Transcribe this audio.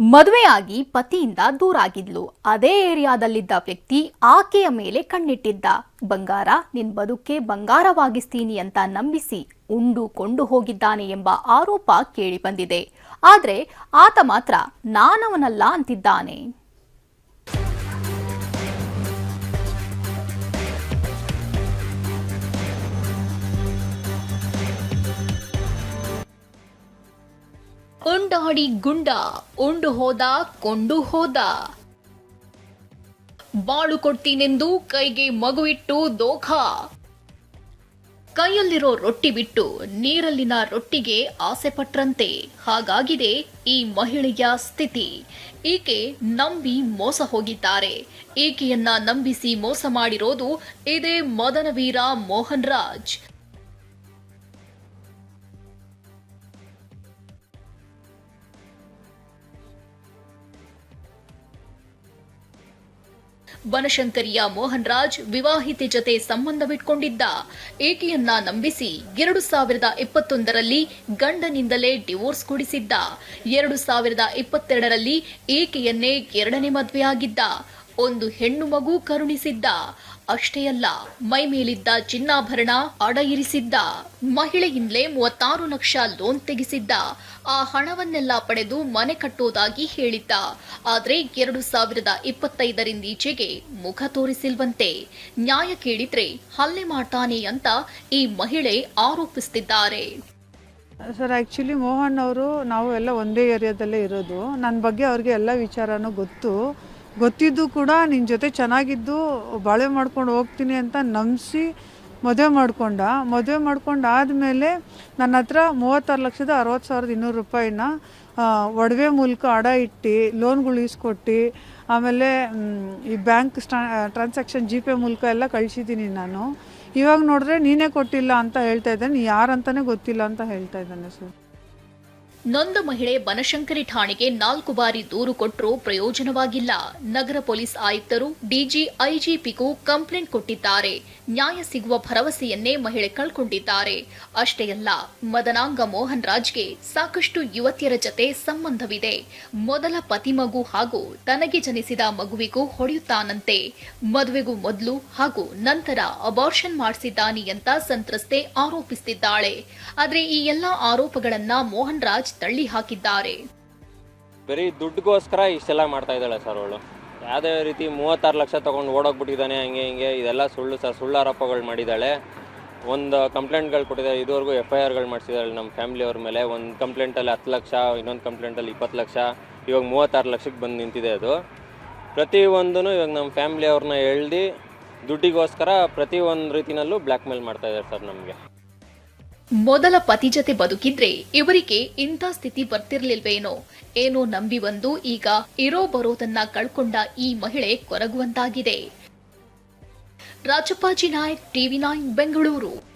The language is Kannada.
ಮದುವೆಯಾಗಿ ಪತಿಯಿಂದ ದೂರಾಗಿದ್ಲು. ಅದೇ ಏರಿಯಾದಲ್ಲಿದ್ದ ವ್ಯಕ್ತಿ ಆಕೆಯ ಮೇಲೆ ಕಣ್ಣಿಟ್ಟಿದ್ದ. ಬಂಗಾರ, ನಿನ್ ಬದುಕೆ ಬಂಗಾರವಾಗಿಸ್ತೀನಿ ಅಂತ ನಂಬಿಸಿ ಉಂಡು ಕೊಂಡು ಹೋಗಿದ್ದಾನೆ ಎಂಬ ಆರೋಪ ಕೇಳಿಬಂದಿದೆ. ಆದ್ರೆ ಆತ ಮಾತ್ರ ನಾನವನಲ್ಲ ಅಂತಿದ್ದಾನೆ. ಕೊಂಡಾಡಿ ಗುಂಡ, ಉಂಡು ಹೋದ, ಕೊಂಡು ಹೋದ. ಬಾಳು ಕೊಡ್ತೀನೆಂದು ಕೈಗೆ ಮಗುವಿಟ್ಟು ದೋಖ. ಕೈಯಲ್ಲಿರೋ ರೊಟ್ಟಿ ಬಿಟ್ಟು ನೀರಲ್ಲಿನ ರೊಟ್ಟಿಗೆ ಆಸೆ ಪಟ್ರಂತೆ. ಹಾಗಾಗಿದೆ ಈ ಮಹಿಳೆಯ ಸ್ಥಿತಿ. ಈಕೆ ನಂಬಿ ಮೋಸ ಹೋಗಿದ್ದಾರೆ. ಈಕೆಯನ್ನ ನಂಬಿಸಿ ಮೋಸ ಮಾಡಿರೋದು ಇದೇ ಮದನವೀರ ಮೋಹನ್ ರಾಜ್ ಬನಶಂಕರಿಯ ಮೋಹನ್ ರಾಜ್ ವಿವಾಹಿತೆ ಜತೆ ಸಂಬಂಧವಿಟ್ಕೊಂಡಿದ್ದ ಏಕೆಯನ್ನ ನಂಬಿಸಿ ಎರಡು ಸಾವಿರದ ಇಪ್ಪತ್ತೊಂದರಲ್ಲಿ ಗಂಡನಿಂದಲೇ ಡಿವೋರ್ಸ್ ಕೊಡಿಸಿದ್ದ. ಎರಡು ಸಾವಿರದ ಇಪ್ಪತ್ತೆರಡರಲ್ಲಿ ಏಕೆಯನ್ನೇ ಎರಡನೇ ಮದುವೆಯಾಗಿದ್ದ. ಒಂದು ಹೆಣ್ಣು ಮಗು ಕರುಣಿಸಿದ್ದ. ಅಷ್ಟೇ ಅಲ್ಲ, ಮೈ ಮೇಲಿದ್ದ ಚಿನ್ನಾಭರಣ ಅಡ ಇರಿಸಿದ್ದ ಮಹಿಳೆಯಿಂದಲೇ ಮೂವತ್ತಾರು ಲಕ್ಷ ಲೋನ್ ತೆಗೆಸಿದ್ದ. ಆ ಹಣವನ್ನೆಲ್ಲ ಪಡೆದು ಮನೆ ಕಟ್ಟೋದಾಗಿ ಹೇಳಿದ್ದ. ಆದರೆ ಎರಡು ಸಾವಿರದ ಇಪ್ಪತ್ತೈದರಿಂದೀಚೆಗೆ ಮುಖ ತೋರಿಸಿಲ್ವಂತೆ. ನ್ಯಾಯ ಕೇಳಿದ್ರೆ ಹಲ್ಲೆ ಮಾಡ್ತಾನೆ ಅಂತ ಈ ಮಹಿಳೆ ಆರೋಪಿಸುತ್ತಿದ್ದಾರೆ ಸರ್ ಆ್ಯಕ್ಚುಲಿ ಮೋಹನ್ ಅವರು ನಾವು ಎಲ್ಲ ಒಂದೇ ಏರಿಯಾದಲ್ಲೇ ಇರೋದು. ನನ್ನ ಬಗ್ಗೆ ಅವ್ರಿಗೆ ಎಲ್ಲ ವಿಚಾರನೂ ಗೊತ್ತು. ಗೊತ್ತಿದ್ದು ಕೂಡ ನಿನ್ನ ಜೊತೆ ಚೆನ್ನಾಗಿದ್ದು ಬಾಳೆ ಮಾಡ್ಕೊಂಡು ಹೋಗ್ತೀನಿ ಅಂತ ನಂಬಿಸಿ ಮದುವೆ ಮಾಡಿಕೊಂಡ. ಮದುವೆ ಮಾಡ್ಕೊಂಡು ಆದಮೇಲೆ ನನ್ನ ಹತ್ರ ಮೂವತ್ತಾರು ಲಕ್ಷದ ಅರವತ್ತು ಸಾವಿರದ ಇನ್ನೂರು ರೂಪಾಯಿನ ಒಡವೆ ಮೂಲಕ ಅಡ ಇಟ್ಟು, ಲೋನ್ಗಳು ಇಸ್ಕೊಟ್ಟು ಆಮೇಲೆ ಈ ಬ್ಯಾಂಕ್ ಸ್ಟಾ ಟ್ರಾನ್ಸಾಕ್ಷನ್ ಜಿ ಪೇ ಮೂಲಕ ಎಲ್ಲ ಕಳಿಸಿದ್ದೀನಿ ನಾನು. ಇವಾಗ ನೋಡಿದ್ರೆ ನೀನೇ ಕೊಟ್ಟಿಲ್ಲ ಅಂತ ಹೇಳ್ತಾ ಇದ್ದಾನೆ. ಯಾರಂತಲೇ ಗೊತ್ತಿಲ್ಲ ಅಂತ ಹೇಳ್ತಾ ಇದ್ದಾನೆ ಸರ್. ನೊಂದ ಮಹಿಳೆ ಬನಶಂಕರಿ ಠಾಣೆಗೆ ನಾಲ್ಕು ಬಾರಿ ದೂರು ಕೊಟ್ಟರೂ ಪ್ರಯೋಜನವಾಗಿಲ್ಲ. ನಗರ ಪೊಲೀಸ್ ಆಯುಕ್ತರು ಡಿಜಿ ಐಜಿಪಿಗೂ ಕಂಪ್ಲೇಂಟ್ ಕೊಟ್ಟಿದ್ದಾರೆ. ನ್ಯಾಯ ಸಿಗುವ ಭರವಸೆಯನ್ನೇ ಮಹಿಳೆ ಕಳ್ಕೊಂಡಿದ್ದಾರೆ. ಅಷ್ಟೇ ಅಲ್ಲ, ಮದನಾಂಗ ಮೋಹನ್ ರಾಜ್ಗೆ ಸಾಕಷ್ಟು ಯುವತಿಯರ ಜತೆ ಸಂಬಂಧವಿದೆ. ಮೊದಲ ಪತಿ ಮಗು ಹಾಗೂ ತನಗೆ ಜನಿಸಿದ ಮಗುವಿಗೂ ಹೊಡೆಯುತ್ತಾನಂತೆ. ಮದುವೆಗೂ ಮೊದಲು ಹಾಗೂ ನಂತರ ಅಬಾರ್ಷನ್ ಮಾಡಿಸಿದ್ದಾನೆ ಅಂತ ಸಂತ್ರಸ್ತೆ ಆರೋಪಿಸುತ್ತಿದ್ದಾಳೆ ಆದರೆ ಈ ಎಲ್ಲಾ ಆರೋಪಗಳನ್ನ ಮೋಹನ್ ರಾಜ್ ತಳ್ಳಿ ಹಾಕಿದ್ದಾರೆ. ಬರೀ ದುಡ್ಡುಗೋಸ್ಕರ ಇಷ್ಟೆಲ್ಲ ಮಾಡ್ತಾ ಇದ್ದಾಳೆ ಸರ್ ಅವಳು. ಯಾವುದೇ ರೀತಿ ಮೂವತ್ತಾರು ಲಕ್ಷ ತೊಗೊಂಡು ಓಡೋಗ್ಬಿಟ್ಟಿದ್ದಾನೆ, ಹಂಗೆ ಹಿಂಗೆ, ಇದೆಲ್ಲ ಸುಳ್ಳು ಸರ್, ಸುಳ್ಳು ಆರೋಪಗಳು ಮಾಡಿದ್ದಾಳೆ. ಒಂದು ಕಂಪ್ಲೇಂಟ್ಗಳು ಕೊಟ್ಟಿದ್ದಾರೆ, ಇದುವರೆಗೂ ಎಫ್ ಐ ಆರ್ಗಳು ಮಾಡಿಸಿದ್ದಾಳೆ ನಮ್ಮ ಫ್ಯಾಮಿಲಿಯವ್ರ ಮೇಲೆ. ಒಂದು ಕಂಪ್ಲೇಂಟಲ್ಲಿ ಹತ್ತು ಲಕ್ಷ, ಇನ್ನೊಂದು ಕಂಪ್ಲೇಂಟಲ್ಲಿ ಇಪ್ಪತ್ತು ಲಕ್ಷ, ಇವಾಗ ಮೂವತ್ತಾರು ಲಕ್ಷಕ್ಕೆ ಬಂದು ನಿಂತಿದೆ ಅದು. ಪ್ರತಿಯೊಂದೂ ಇವಾಗ ನಮ್ಮ ಫ್ಯಾಮಿಲಿಯವ್ರನ್ನ ಎಳ್ದು ದುಡ್ಡಿಗೋಸ್ಕರ ಪ್ರತಿಯೊಂದು ರೀತಿನಲ್ಲೂ ಬ್ಲ್ಯಾಕ್ ಮೇಲ್ ಮಾಡ್ತಾ ಇದ್ದಾರೆ ಸರ್ ನಮಗೆ. ಮೊದಲ ಪತಿ ಜತೆ ಬದುಕಿದ್ರೆ ಇವರಿಗೆ ಇಂಥ ಸ್ಥಿತಿ ಬರ್ತಿರ್ಲಿಲ್ವೇನೋ? ಏನೋ ನಂಬಿ ಬಂದು ಈಗ ಇರೋ ಬರೋದನ್ನ ಕಳ್ಕೊಂಡ ಈ ಮಹಿಳೆ ಕೊರಗುವಂತಾಗಿದೆ. Rajappaji Nayak, TV nine, Bengaluru.